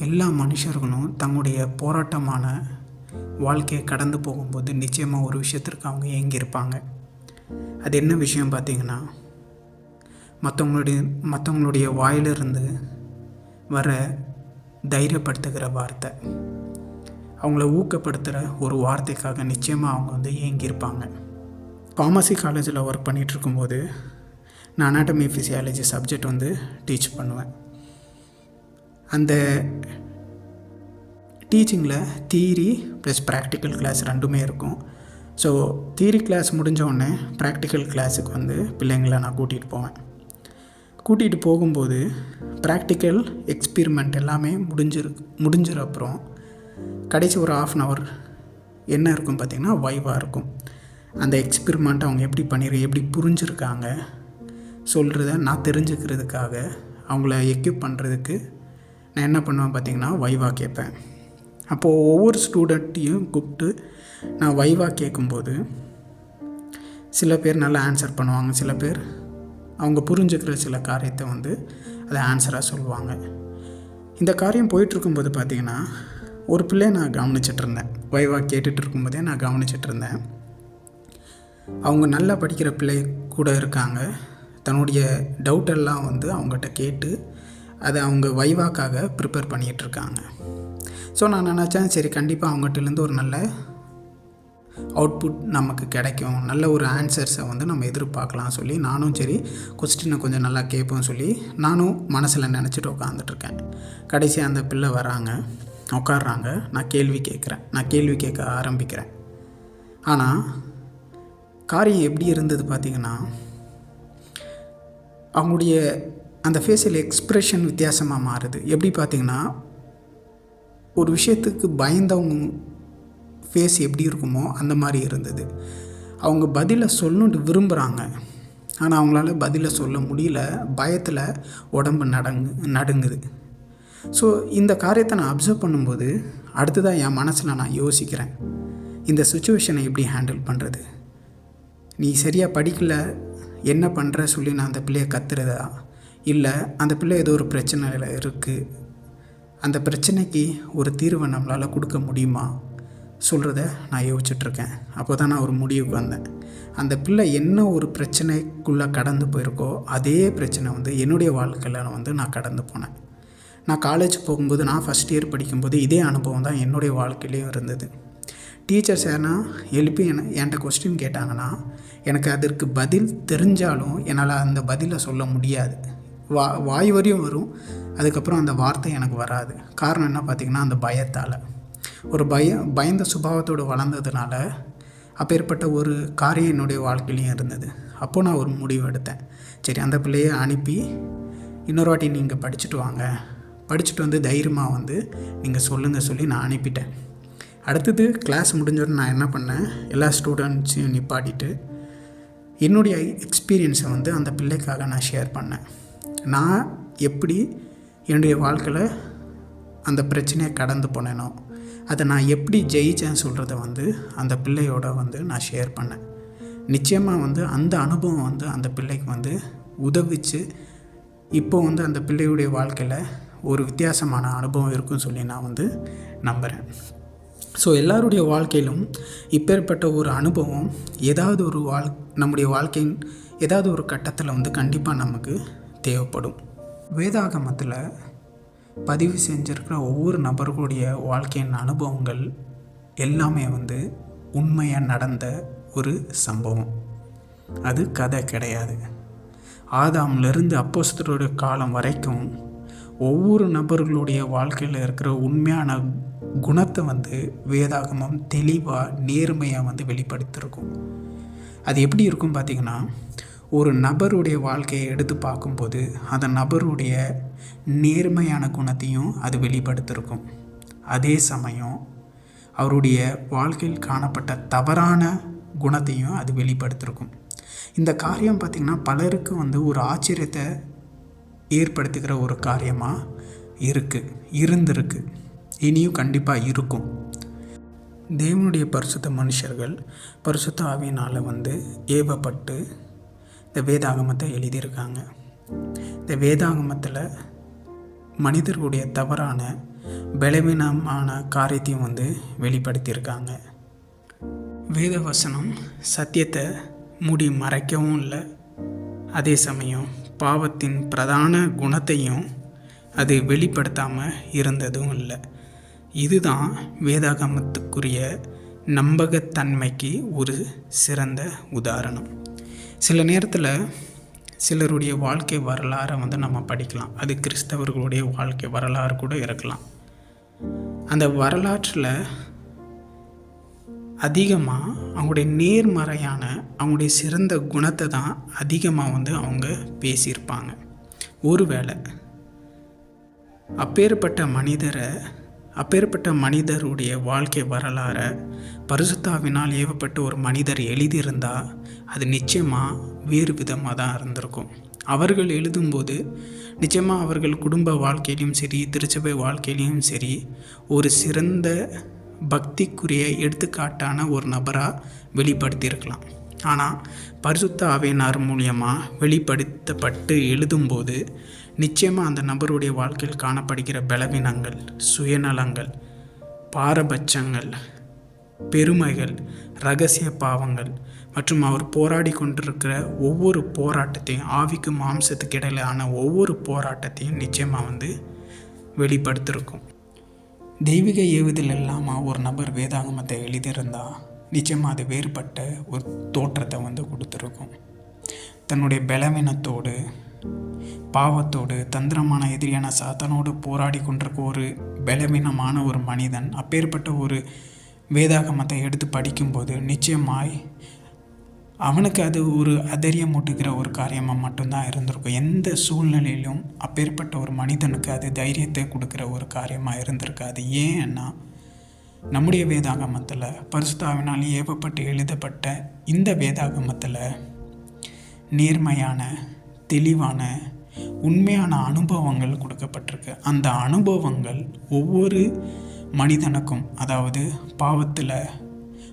எல்லா மனுஷர்களும் தங்களுடைய போராட்டமான வாழ்க்கையை கடந்து போகும்போது நிச்சயமாக ஒரு விஷயத்திற்கு அவங்க ஏங்கியிருப்பாங்க அது என்ன விஷயம் பார்த்தீங்கன்னா மற்றவங்களுடைய மற்றவங்களுடைய வாயிலிருந்து வர தைரியப்படுத்துகிற வார்த்தை. அவங்கள ஊக்கப்படுத்துகிற ஒரு வார்த்தைக்காக நிச்சயமாக அவங்க வந்து ஏங்கியிருப்பாங்க ஃபார்மசி காலேஜில் ஒர்க் பண்ணிகிட்ருக்கும்போது நான் அனாட்டமி ஃபிசியாலஜி சப்ஜெக்ட் வந்து டீச் பண்ணுவேன். அந்த டீச்சிங்கில் தியரி ப்ளஸ் ப்ராக்டிக்கல் கிளாஸ் ரெண்டுமே இருக்கும். ஸோ தியரி கிளாஸ் முடிஞ்ச உடனே ப்ராக்டிக்கல் கிளாஸுக்கு வந்து பிள்ளைங்களை நான் கூட்டிகிட்டு போவேன். கூட்டிகிட்டு போகும்போது ப்ராக்டிக்கல் எக்ஸ்பீரிமெண்ட் எல்லாமே முடிஞ்சிரு முடிஞ்சிற அப்புறம் கடைசி ஒரு ஆஃப் அன் ஹவர் என்ன இருக்கும் பார்த்திங்கன்னா வைவாக இருக்கும். அந்த எக்ஸ்பெரிமெண்ட் அவங்க எப்படி பண்ணிரு எப்படி புரிஞ்சுருக்காங்க சொல்கிறத நான் தெரிஞ்சுக்கிறதுக்காக அவங்கள எக்யூப் பண்ணுறதுக்கு நான் என்ன பண்ணுவேன் பார்த்திங்கன்னா வைவா கேட்பேன். அப்போது ஒவ்வொரு ஸ்டூடெண்ட்டையும் கூப்பிட்டு நான் வைவா கேட்கும்போது சில பேர் நல்லா ஆன்சர் பண்ணுவாங்க. சில பேர் அவங்க புரிஞ்சுக்கிற சில காரியத்தை வந்து அதை ஆன்சராக சொல்லுவாங்க. இந்த காரியம் போயிட்டுருக்கும்போது பார்த்திங்கன்னா ஒரு பிள்ளைய நான் கவனிச்சிட்ருந்தேன் வைவா கேட்டுட்டு இருக்கும்போதே நான் கவனிச்சிட்ருந்தேன் அவங்க நல்லா படிக்கிற பிள்ளை கூட இருக்காங்க. தன்னுடைய டவுட்டெல்லாம் வந்து அவங்ககிட்ட கேட்டு அதை அவங்க வைவாக்காக ப்ரிப்பேர் பண்ணிகிட்ருக்காங்க. ஸோ நான் நினச்சேன் சரி கண்டிப்பாக அவங்ககிட்டலேருந்து ஒரு நல்ல அவுட்புட் நமக்கு கிடைக்கும். நல்ல ஒரு ஆன்சர்ஸை வந்து நம்ம எதிர்பார்க்கலாம் சொல்லி நானும் சரி கொஸ்டினை கொஞ்சம் நல்லா கேட்போம் சொல்லி நானும் மனசில் நினச்சிட்டு உட்காந்துட்ருக்கேன் கடைசி அந்த பிள்ளை வராங்க உட்காடுறாங்க நான் கேள்வி கேட்குறேன். நான் கேள்வி கேட்க ஆரம்பிக்கிறேன். ஆனால் காரியம் எப்படி இருந்தது பார்த்திங்கன்னா அவங்களுடைய அந்த ஃபேஸில் எக்ஸ்ப்ரெஷன் வித்தியாசமாக மாறுது. எப்படி பார்த்திங்கன்னா ஒரு விஷயத்துக்கு பயந்தவங்க ஃபேஸ் எப்படி இருக்குமோ அந்த மாதிரி இருந்தது. அவங்க பதிலை சொல்லணுன்ட்டு விரும்புகிறாங்க ஆனால் அவங்களால பதிலை சொல்ல முடியல. பயத்தில் உடம்பு நடங்கு நடுங்குது. ஸோ இந்த காரியத்தை நான் அப்சர்வ் பண்ணும்போது அடுத்ததாக என் மனசில் நான் யோசிக்கிறேன். இந்த சுச்சுவேஷனை எப்படி ஹேண்டில் பண்ணுறது நீ சரியாக படிக்கல. என்ன பண்ணுற சொல்லி நான் அந்த பிள்ளையை கத்துறதா? இல்லை அந்த பிள்ளை ஏதோ ஒரு பிரச்சனையில் இருக்குது அந்த பிரச்சனைக்கு ஒரு தீர்வை நம்மளால் கொடுக்க முடியுமா? சொல்கிறத நான் யோசிச்சுட்ருக்கேன் அப்போ தான் நான் ஒரு முடிவுக்கு வந்தேன். அந்த பிள்ளை என்ன ஒரு பிரச்சனைக்குள்ளே கடந்து போயிருக்கோ அதே பிரச்சனை வந்து என்னுடைய வாழ்க்கையில் வந்து நான் கடந்து போனேன். நான் காலேஜ் போகும்போது நான் ஃபஸ்ட் இயர் படிக்கும்போது இதே அனுபவம் தான் என்னுடைய வாழ்க்கையிலையும் இருந்தது. டீச்சர்ஸ் யாருன்னா எழுப்பி என்ன என்கிட்ட கொஸ்டின் கேட்டாங்கன்னா எனக்கு அதற்கு பதில் தெரிஞ்சாலும் என்னால் அந்த பதிலை சொல்ல முடியாது. வா வாய் வரையும் வரும். அதுக்கப்புறம் அந்த வார்த்தை எனக்கு வராது. காரணம் என்ன பார்த்திங்கன்னா அந்த பயத்தால். ஒரு பய பயந்த சுபாவத்தோடு வளர்ந்ததுனால அப்பேற்பட்ட ஒரு காரியம் என்னுடைய வாழ்க்கையிலையும் இருந்தது. அப்போது நான் ஒரு முடிவு எடுத்தேன். சரி அந்த பிள்ளையை அனுப்பி இன்னொரு வாட்டி நீங்கள் படிச்சுட்டு வாங்க. படிச்சுட்டு வந்து தைரியமாக வந்து நீங்கள் சொல்லுங்கள் சொல்லி நான் அனுப்பிட்டேன். அடுத்தது கிளாஸ் முடிஞ்சோடனே நான் என்ன பண்ணேன்? எல்லா ஸ்டூடெண்ட்ஸையும் நிப்பாட்டிட்டு என்னுடைய எக்ஸ்பீரியன்ஸை வந்து அந்த பிள்ளைக்காக நான் ஷேர் பண்ணேன். நான் எப்படி என்னுடைய வாழ்க்கையில் அந்த பிரச்சனையை கடந்து போனேனோ அதை நான் எப்படி ஜெயித்தேன் சொல்கிறத வந்து அந்த பிள்ளையோட வந்து நான் ஷேர் பண்ணேன். நிச்சயமாக வந்து அந்த அனுபவம் வந்து அந்த பிள்ளைக்கு வந்து உதவிச்சு இப்போ வந்து அந்த பிள்ளையுடைய வாழ்க்கையில் ஒரு வித்தியாசமான அனுபவம் இருக்குன்னு சொல்லி நான் வந்து நம்புகிறேன் ஸோ எல்லாருடைய வாழ்க்கையிலும் இப்பேற்பட்ட ஒரு அனுபவம் ஏதாவது ஒரு வாழ் நம்முடைய வாழ்க்கையின் ஏதாவது ஒரு கட்டத்தில் வந்து கண்டிப்பாக நமக்கு தேவைப்படும். வேதாகமத்தில் பதிவு செஞ்சுருக்கிற ஒவ்வொரு நபர்களுடைய வாழ்க்கையின் அனுபவங்கள் எல்லாமே வந்து உண்மையாக நடந்த ஒரு சம்பவம். அது கதை கிடையாது. ஆதாம்லேருந்து அப்போஸ்தருடைய காலம் வரைக்கும் ஒவ்வொரு நபர்களுடைய வாழ்க்கையில் இருக்கிற உண்மையான குணத்தை வந்து வேதாகமம் தெளிவாக நேர்மையாக வந்து வெளிப்படுத்தியிருக்கும். அது எப்படி இருக்கும் பார்த்திங்கன்னா ஒரு நபருடைய வாழ்க்கையை எடுத்து பார்க்கும்போது அந்த நபருடைய நேர்மையான குணத்தையும் அது வெளிப்படுத்தியிருக்கும் அதே சமயம் அவருடைய வாழ்க்கையில் காணப்பட்ட தவறான குணத்தையும் அது வெளிப்படுத்தியிருக்கும் இந்த காரியம் பார்த்திங்கன்னா பலருக்கு வந்து ஒரு ஆச்சரியத்தை ஏற்படுத்துகிற ஒரு காரியமாக இருக்குது இருந்திருக்கு. இனியும் கண்டிப்பாக இருக்கும். தேவனுடைய பரிசுத்த மனுஷர்கள் பரிசுத்த ஆவியினால் வந்து ஏவப்பட்டு இந்த வேதாகமத்தை எழுதியிருக்காங்க. இந்த வேதாகமத்தில் மனிதர்களுடைய தவறான பலவீனமான காரியத்தையும் வந்து வெளிப்படுத்தியிருக்காங்க. வேத வசனம் சத்தியத்தை மூடி மறைக்கவும் இல்லை. அதே சமயம் பாவத்தின் பிரதான குணத்தையும் அது வெளிப்படுத்தாமல் இருந்ததும் இல்லை. இதுதான் வேதாகமத்துக்குரிய நம்பகத்தன்மைக்கு ஒரு சிறந்த உதாரணம். சில நேரத்தில் சிலருடைய வாழ்க்கை வரலாறை வந்து நம்ம படிக்கலாம். அது கிறிஸ்தவர்களுடைய வாழ்க்கை வரலாறு கூட இருக்கலாம். அந்த வரலாற்றில் அதிகமாக அவங்களுடைய நேர்மறையான அவங்களுடைய சிறந்த குணத்தை தான் அதிகமாக வந்து அவங்க பேசியிருப்பாங்க. ஒருவேளை அப்பேற்பட்ட மனிதரை அப்பேற்பட்ட மனிதருடைய வாழ்க்கை வரலாறை பரிசுத்தாவினால் ஏவப்பட்ட ஒரு மனிதர் எழுதியிருந்தால் அது நிச்சயமாக வேறு விதமாக தான் இருந்திருக்கும். அவர்கள் எழுதும்போது நிச்சயமாக அவர்கள் குடும்ப வாழ்க்கையிலையும் சரி திருச்சபை வாழ்க்கையிலையும் சரி ஒரு சிறந்த பக்திக்குரிய எடுத்துக்காட்டான ஒரு நபராக வெளிப்படுத்தியிருக்கலாம். ஆனால் பரிசுத்த ஆவியனார் மூலியமாக வெளிப்படுத்தப்பட்டு எழுதும்போது நிச்சயமாக அந்த நபருடைய வாழ்க்கையில் காணப்படுகிற பலவீனங்கள் சுயநலங்கள் பாரபட்சங்கள் பெருமைகள் ரகசிய பாவங்கள் மற்றும் அவர் போராடி கொண்டிருக்கிற ஒவ்வொரு போராட்டத்தையும் ஆவிக்கு மாம்சத்துக்கு இடையிலான ஒவ்வொரு போராட்டத்தையும் நிச்சயமாக வந்து வெளிப்படுத்திருக்கும். தெய்வீக ஏவுதல் இல்லாமல் ஒரு நபர் வேதாகமத்தை எழுதியிருந்தால் நிச்சயமாக அது வேறுபட்ட ஒரு தோற்றத்தை வந்து கொடுத்துருக்கும். தன்னுடைய பலவீனத்தோடு பாவத்தோடு தந்திரமான எதிரியான சாத்தனோடு போராடி கொண்டிருக்க ஒரு பலவீனமான ஒரு மனிதன் அப்பேற்பட்ட ஒரு வேதாகமத்தை எடுத்து படிக்கும்போது நிச்சயமாய் அவனுக்கு அது ஒரு அதரியமூட்டுகிற ஒரு காரியமாக மட்டும்தான் இருந்திருக்கும். எந்த சூழ்நிலையிலும் அப்பேற்பட்ட ஒரு மனிதனுக்கு அது தைரியத்தை கொடுக்குற ஒரு காரியமாக இருந்திருக்காது. ஏன்னா நம்முடைய வேதாகமத்தில் பரிசுத்தாவினால் ஏவப்பட்டு எழுதப்பட்ட இந்த வேதாகமத்தில் நேர்மையான தெளிவான உண்மையான அனுபவங்கள் கொடுக்கப்பட்டிருக்கு. அந்த அனுபவங்கள் ஒவ்வொரு மனிதனுக்கும் அதாவது பாவத்தில்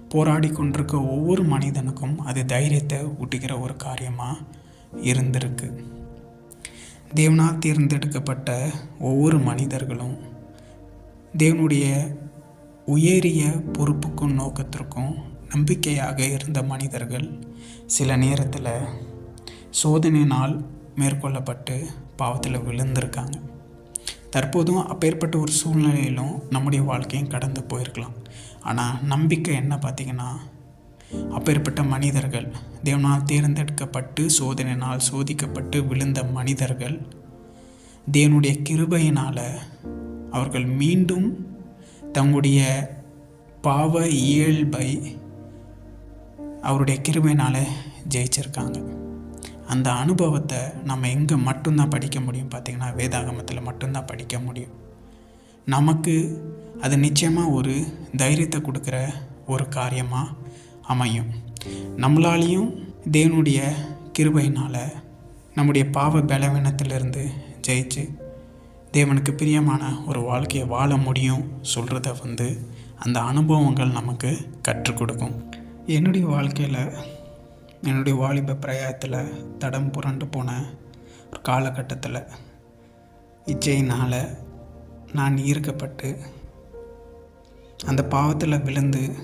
போராடி கொண்டிருக்க ஒவ்வொரு மனிதனுக்கும் அது தைரியத்தை ஊட்டுகிற ஒரு காரியமாக இருந்திருக்கு. தேவனால் தேர்ந்தெடுக்கப்பட்ட ஒவ்வொரு மனிதர்களும் தேவனுடைய உயரிய பொறுப்புக்கும் நோக்கத்திற்கும் நம்பிக்கையாக இருந்த மனிதர்கள் சில நேரத்தில் சோதனையினால் மேற்கொள்ளப்பட்டு பாவத்தில் விழுந்திருக்காங்க. தற்போதும் அப்பேற்பட்ட ஒரு சூழ்நிலையிலும் நம்முடைய வாழ்க்கையும் கடந்து போயிருக்கலாம். ஆனால் நம்பிக்கை என்ன பார்த்திங்கன்னா அப்பேற்பட்ட மனிதர்கள் தேவனால் தேர்ந்தெடுக்கப்பட்டு சோதனையினால் சோதிக்கப்பட்டு விழுந்த மனிதர்கள் தேவனுடைய கிருபையினால் அவர்கள் மீண்டும் தங்களுடைய பாவ இயல்பை அவருடைய கிருபையினால் ஜெயிச்சிருக்காங்க. அந்த அனுபவத்தை நம்ம எங்கே மட்டும்தான் படிக்க முடியும் பார்த்திங்கன்னா வேதாகமத்தில் மட்டும்தான் படிக்க முடியும். நமக்கு அது நிச்சயமாக ஒரு தைரியத்தை கொடுக்குற ஒரு காரியமாக அமையும். நம்மளாலேயும் தேவனுடைய கிருபையினால் நம்முடைய பாவ பலவீனத்திலிருந்து ஜெயிச்சு தேவனுக்கு பிரியமான ஒரு வாழ்க்கையை வாழ முடியும் சொல்கிறத வந்து அந்த அனுபவங்கள் நமக்கு கற்றுக் கொடுக்கும். என்னுடைய வாழ்க்கையில் என்னுடைய வாலிப பிரயாயத்தில் தடம் புரண்டு போன ஒரு காலகட்டத்தில் இச்சையினால் நான் ஈர்க்கப்பட்டு அந்த பாவத்தில் விழுந்து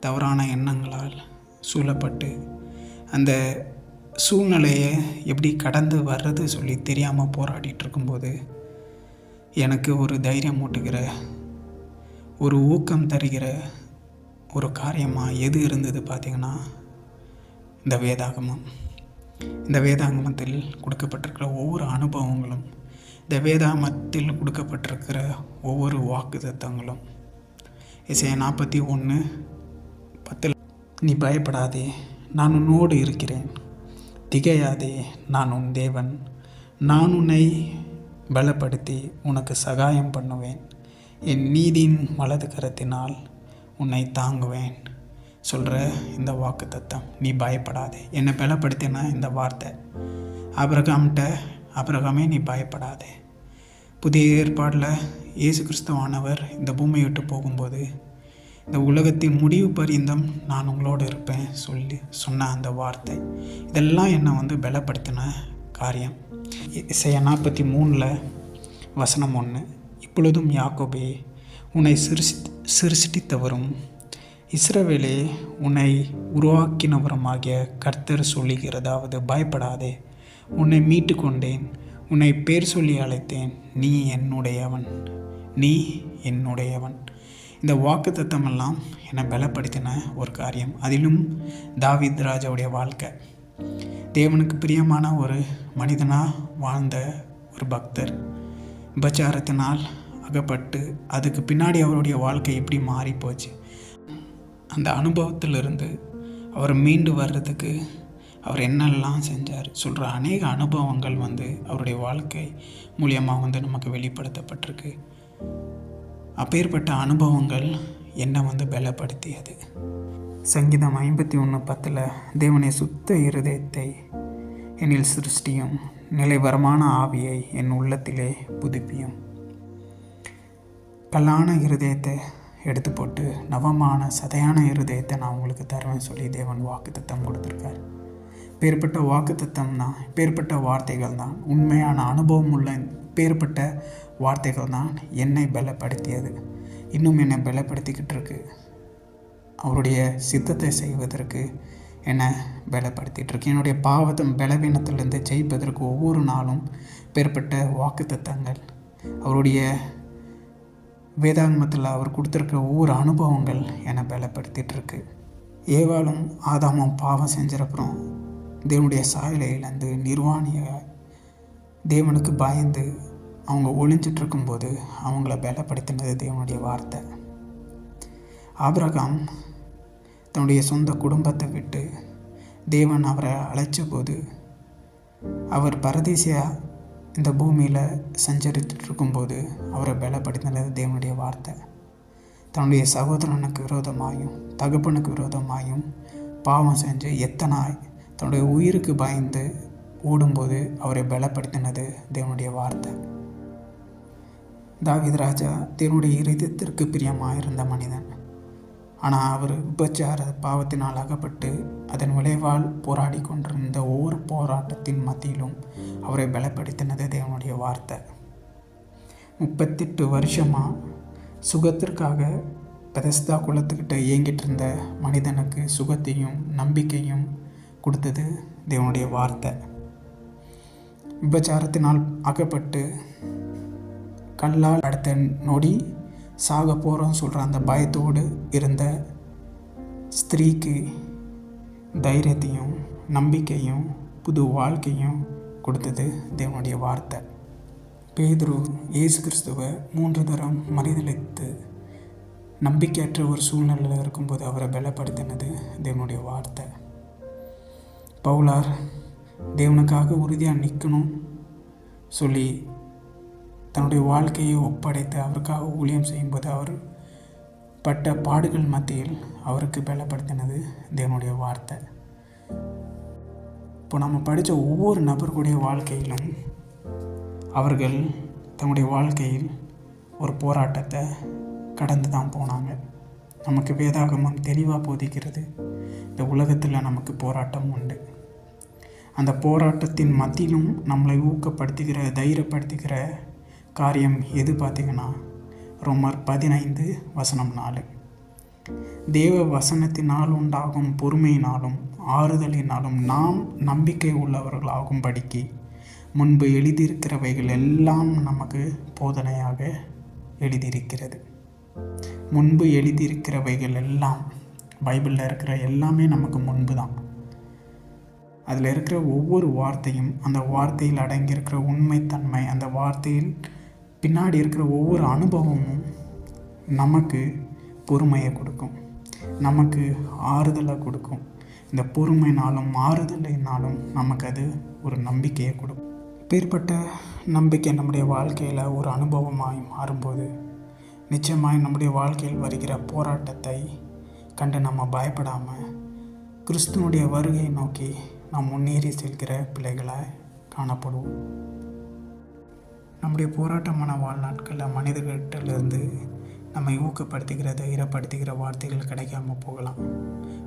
தவறான எண்ணங்களால் சூழப்பட்டு அந்த சூழ்நிலையை எப்படி கடந்து வர்றது சொல்லி தெரியாமல் போராடிட்டு இருக்கும்போது எனக்கு ஒரு தைரியம் ஓட்டுகிற ஒரு ஊக்கம் தருகிற ஒரு காரியமாக எது இருந்தது பார்த்திங்கன்னா இந்த வேதாகமம். இந்த வேதாகமத்தில் கொடுக்கப்பட்டிருக்கிற ஒவ்வொரு அனுபவங்களும் இந்த வேதாகமத்தில் கொடுக்கப்பட்டிருக்கிற ஒவ்வொரு வாக்கு தத்தங்களும் இசைய நாற்பத்தி ஒன்று பத்தில். நீ பயப்படாதே நான் உன்னோடு இருக்கிறேன். திகையாதே நான் உன் தேவன். நான் உன்னை பலப்படுத்தி உனக்கு சகாயம் பண்ணுவேன். என் நீதியின் வலது கரத்தினால் உன்னை தாங்குவேன். சொல்கிற இந்த வாக்கு தத்தம் நீ பயப்படாதே. என்னை பலப்படுத்தினா இந்த வார்த்தை. அபிரகாம்கிட்ட அபிரகாமே நீ பயப்படாதே. புதிய ஏற்பாடில் இயேசு கிறிஸ்துவானவர் இந்த பூமியை விட்டு போகும்போது இந்த உலகத்தின் முடிவு பரியந்தம் நான் உங்களோடு இருப்பேன் சொல்லி சொன்ன அந்த வார்த்தை. இதெல்லாம் என்னை வந்து பலப்படுத்தின காரியம். இசைய நாற்பத்தி மூணில் வசனம் ஒன்று இப்பொழுதும் யாக்கோபே உன்னை சிருஷ் சிருஷ்டித்தவரும் இஸ்ரவேலே உன்னை உருவாக்கினவருமாகிய கர்த்தர் சொல்லுகிறதாவது பயப்படாதே. உன்னை மீட்டு கொண்டேன் உன்னை பேர் சொல்லி அழைத்தேன். நீ என்னுடையவன். நீ என்னுடையவன். இந்த வாக்கு தத்தமெல்லாம் என்னை பலப்படுத்தின ஒரு காரியம். அதிலும் தாவித் ராஜாவுடைய வாழ்க்கை. தேவனுக்கு பிரியமான ஒரு மனிதனாக வாழ்ந்த ஒரு பக்தர். உபச்சாரத்தினால் அகப்பட்டு அதுக்கு பின்னாடி அவருடைய வாழ்க்கை எப்படி மாறி போச்சு அந்த அனுபவத்திலிருந்து அவர் மீண்டு வர்றதுக்கு அவர் என்னெல்லாம் செஞ்சார் சொல்கிற அநேக அனுபவங்கள் வந்து அவருடைய வாழ்க்கை மூலியமாக வந்து நமக்கு வெளிப்படுத்தப்பட்டிருக்கு. அப்பேற்பட்ட அனுபவங்கள் என்னை வந்து பலப்படுத்தியது. சங்கீதம் ஐம்பத்தி ஒன்று பத்தில் தேவனை சுத்த இருதயத்தை என்னில் சிருஷ்டியும் நிலைவரமான ஆவியை என் உள்ளத்திலே புதுப்பியும். கல்லான இருதயத்தை எடுத்து போட்டு நவமான சதையான இருதயத்தை நான் உங்களுக்கு தருவேன் சொல்லி தேவன் வாக்குத்தத்தம் கொடுத்துருக்கார். பேர்பட்ட வாக்குத்தத்தம் தான் பேர்பட்ட வார்த்தைகள் தான் உண்மையான அனுபவம் உள்ள பேர்பட்ட வார்த்தைகள் தான் என்னை பலப்படுத்தியது. இன்னும் என்னை பலப்படுத்திக்கிட்டு இருக்கு. அவருடைய சித்தத்தை செய்வதற்கு என்னை பலப்படுத்திகிட்டு இருக்கு. என்னுடைய பாவத்தை பலவீனத்திலிருந்து ஜெயிப்பதற்கு ஒவ்வொரு நாளும் பேர்பட்ட வாக்குத்தத்தங்கள் அவருடைய வேதாங்கமத்தில் அவர் கொடுத்துருக்க ஒவ்வொரு அனுபவங்கள் என்னை பலப்படுத்திகிட்டு இருக்கு. ஏவாளும் ஆதாமும் பாவம் செஞ்சப்புறம் தேவனுடைய சாயலை இழந்து நிர்வாணிய தேவனுக்கு பயந்து அவங்க ஒளிஞ்சிட்ருக்கும்போது அவங்கள பலப்படுத்தினது தேவனுடைய வார்த்தை. ஆபிரகாம் தன்னுடைய சொந்த குடும்பத்தை விட்டு தேவன் அவரை அழைச்ச போது அவர் பரதேசியாக இந்த பூமியில் சஞ்சரித்துட்ருக்கும்போது அவரை பலப்படுத்தினது தேவனுடைய வார்த்தை. தன்னுடைய சகோதரனுக்கு விரோதமாயும் தகப்பனுக்கு விரோதமாயும் பாவம் செஞ்சு எத்தனை தன்னுடைய உயிருக்கு பயந்து ஓடும்போது அவரை பலப்படுத்தினது தேவனுடைய வார்த்தை. தாவித் ராஜா தேவனுடைய இருதயத்திற்கு பிரியமாக இருந்த மனிதன். ஆனால் அவர் விபச்சார பாவத்தினால் அகப்பட்டு அதன் விளைவால் போராடி கொண்டிருந்த ஒவ்வொரு போராட்டத்தின் மத்தியிலும் அவரை பலப்படுத்தினது தேவனுடைய வார்த்தை. முப்பத்தெட்டு வருஷமாக சுகத்திற்காக பெதஸ்தா குளத்துக்கிட்ட இயங்கிட்டு இருந்த மனிதனுக்கு சுகத்தையும் நம்பிக்கையும் கொடுத்தது தேவனுடைய வார்த்தை. விபச்சாரத்தினால் அகப்பட்டு கல்லால் அடுத்த நொடி சாக போகிறோம் சொல்கிற அந்த பயத்தோடு இருந்த ஸ்திரீக்கு தைரியத்தையும் நம்பிக்கையும் புது வாழ்க்கையும் கொடுத்தது தேவனுடைய வார்த்தை. பேதுரு இயேசு கிறிஸ்துவை மூன்று தரம் மறிதளித்து நம்பிக்கையற்ற ஒரு சூழ்நிலையில் இருக்கும்போது அவரை பலப்படுத்தினது தேவனுடைய வார்த்தை. பவுலார் தேவனுக்காக உறுதியாக நிற்கணும் சொல்லி தன்னுடைய வாழ்க்கையை ஒப்படைத்து அவருக்காக ஊழியம் செய்யும்போது அவர் பட்ட பாடுகள் மத்தியில் அவருக்கு பலப்படுத்தினது தேவனுடைய வார்த்தை. இப்போ நம்ம படித்த ஒவ்வொரு நபர்களுடைய வாழ்க்கையிலும் அவர்கள் தன்னுடைய வாழ்க்கையில் ஒரு போராட்டத்தை கடந்து தான் போனாங்க. நமக்கு வேதாகமம் தெளிவாக போதிக்கிறது. இந்த உலகத்தில் நமக்கு போராட்டம் உண்டு. அந்த போராட்டத்தின் மத்தியிலும் நம்மளை ஊக்கப்படுத்துகிற தைரியப்படுத்துகிற காரியம் எது பார்த்திங்கன்னா ரோமர் பதினைந்து வசனம் நாலு. தேவ வசனத்தினால் உண்டாகும் பொறுமையினாலும் ஆறுதலினாலும் நாம் நம்பிக்கை உள்ளவர்களாகும்படிக்கு முன்பு எழுதியிருக்கிறவைகள் எல்லாம் நமக்கு போதனையாக எழுதியிருக்கிறது. முன்பு எழுதியிருக்கிறவைகள் எல்லாம் பைபிளில் இருக்கிற எல்லாமே நமக்கு முன்பு தான் அதில் இருக்கிற ஒவ்வொரு வார்த்தையும் அந்த வார்த்தையில் அடங்கியிருக்கிற உண்மைத்தன்மை அந்த வார்த்தையில் பின்னாடி இருக்கிற ஒவ்வொரு அனுபவமும் நமக்கு பொறுமையை கொடுக்கும். நமக்கு ஆறுதலை கொடுக்கும். இந்த பொறுமைனாலும் ஆறுதலினாலும் நமக்கு அது ஒரு நம்பிக்கையை கொடுக்கும். இப்பேற்பட்ட நம்பிக்கை நம்முடைய வாழ்க்கையில் ஒரு அனுபவமாய் மாறும்போது நிச்சயமாய் நம்முடைய வாழ்க்கையில் வருகிற போராட்டத்தை கண்டு நம்ம பயப்படாமல் கிறிஸ்துவனுடைய வருகையை நோக்கி நாம் முன்னேறி செல்கிற பிள்ளைகளாக காணப்படுவோம். நம்முடைய போராட்டமான வாழ்நாட்களில் மனிதர்கிட்டிலிருந்து நம்மை ஊக்கப்படுத்துகிற தைரியப்படுத்துகிற வார்த்தைகள் கிடைக்காம போகலாம்.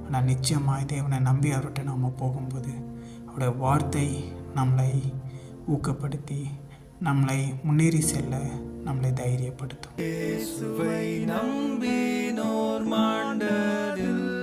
ஆனால் நிச்சயமாக தேவனை நம்பி அவர்கிட்ட நாம் போகும்போது அவருடைய வார்த்தை நம்மளை ஊக்கப்படுத்தி நம்மளை முன்னேறி செல்ல நம்மளை தைரியப்படுத்தும். நம்பினோர் மாண்டதில்லை